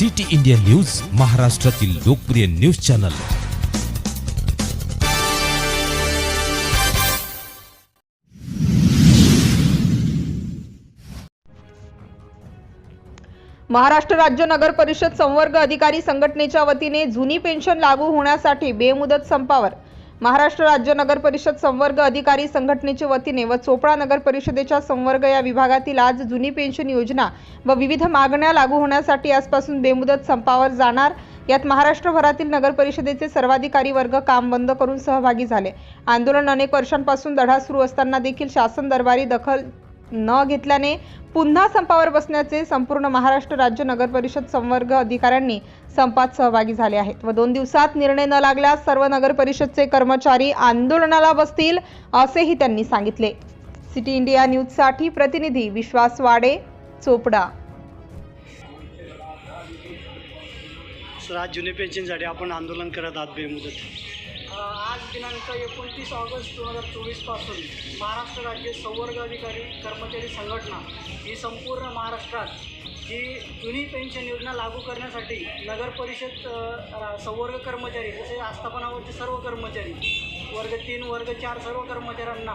City India news महाराष्ट्रातील लोकप्रिय news channel. Maharashtra राज्य नगर परिषद संवर्ग अधिकारी संघटनेच्या वतीने जुनी पेन्शन लागू होण्यासाठी बेमुदत संपावर महाराष्ट्र राज्य नगर परिषद संवर्ग अधिकारी संघटनेच्या वतीने व चोपडा नगर परिषदेच्या संवर्ग या विभागातील आज जुनी पेन्शन योजना व विविध मागण्या लागू होण्यासाठी आजपासून बेमुदत संपावर जाणार. यात महाराष्ट्रभरातील नगर परिषदेचे सर्वाधिकारी वर्ग काम बंद करून सहभागी झाले. आंदोलन अनेक वर्षांपासून लढा सुरू असताना देखील शासन दरबारी दखल न घेतल्याने पुन्हा संपावर बसण्याचे संपूर्ण महाराष्ट्र राज्य नगर परिषद संवर्ग अधिकाऱ्यांनी संपात सहभागी झाले आहेत व दोन दिवसात निर्णय न लागल्यास सर्व नगर परिषदचे कर्मचारी आंदोलनाला बसतील असेही त्यांनी सांगितले. सिटी इंडिया न्यूजसाठी प्रतिनिधी विश्वास वाडे चोपडा. जुने पेन्शनसाठी आपण आंदोलन करत आहात बेमुदत. आज दिनांक एकोणतीस ऑगस्ट दोन हजार चोवीसपासून महाराष्ट्र राज्य संवर्ग अधिकारी कर्मचारी संघटना ही संपूर्ण महाराष्ट्रात जी जुनी पेन्शन योजना लागू करण्यासाठी नगर परिषद संवर्ग कर्मचारी तसेच आस्थापनावरचे सर्व कर्मचारी वर्ग तीन वर्ग चार सर्व कर्मचाऱ्यांना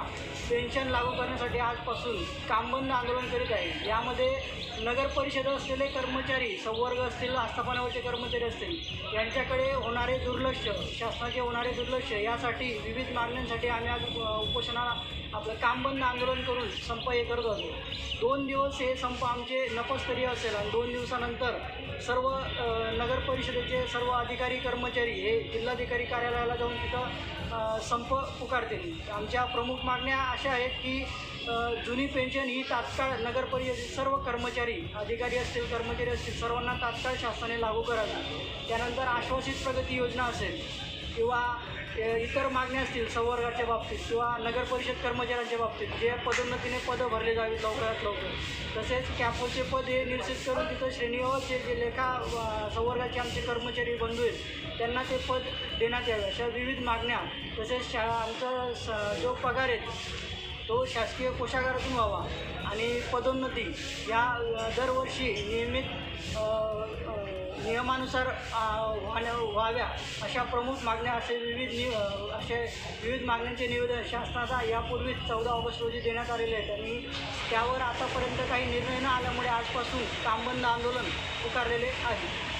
पेन्शन लागू करण्यासाठी आजपासून कामबंद आंदोलन करीत आहे. यामध्ये नगर परिषद असलेले कर्मचारी संवर्ग असतील आस्थापनावरचे कर्मचारी असतील यांच्याकडे होणारे दुर्लक्ष शासनाचे होणारे दुर्लक्ष यासाठी विविध मागण्यांसाठी आम्ही आज उपोषणाला आपलं कामबंद आंदोलन करून संप हे करत होतो. दोन दिवस हे संप आमचे नपस्तरीय असेल आणि दोन दिवसानंतर सर्व नगरपरिषदेचे नगर परिषदेचे सर्व अधिकारी कर्मचारी हे जिल्हाधिकारी कार्यालयाला जाऊन तिथं संप पुकारतील. आमच्या प्रमुख मागण्या अशा आहेत की जुनी पेन्शन ही तात्काळ नगर परिषदेचे सर्व कर्मचारी अधिकारी असतील कर्मचारी असतील सर्वांना तात्काळ शासनाने लागू करावी. त्यानंतर आश्वासित प्रगती योजना असेल किंवा इतर मागण्या असतील संवर्गाच्या बाबतीत किंवा नगर परिषद कर्मचाऱ्यांच्या बाबतीत जे पदोन्नतीने पदं भरले जावीत लवकरात लवकर. तसेच कॅपोचे पद हे निश्चित करून तिथं श्रेणीवर जे जे लेखा संवर्गाचे आमचे कर्मचारी बंधू आहेत त्यांना ते पद देण्यात यावे अशा विविध मागण्या तसेच शा आमचा स जो पगार आहे तो शासकीय कोषागारातून व्हावा. आणि पदोन्नती या दरवर्षी नियमित नियमानुसार व्हाव्या अशा प्रमुख मागण्या असे विविध नि असे विविध मागण्यांचे निवेदन शासनाचा यापूर्वीच चौदा ऑगस्ट रोजी देण्यात आलेले आहेत आणि त्यावर आतापर्यंत काही निर्णय न आल्यामुळे आजपासून कामबंद आंदोलन पुकारलेले आहे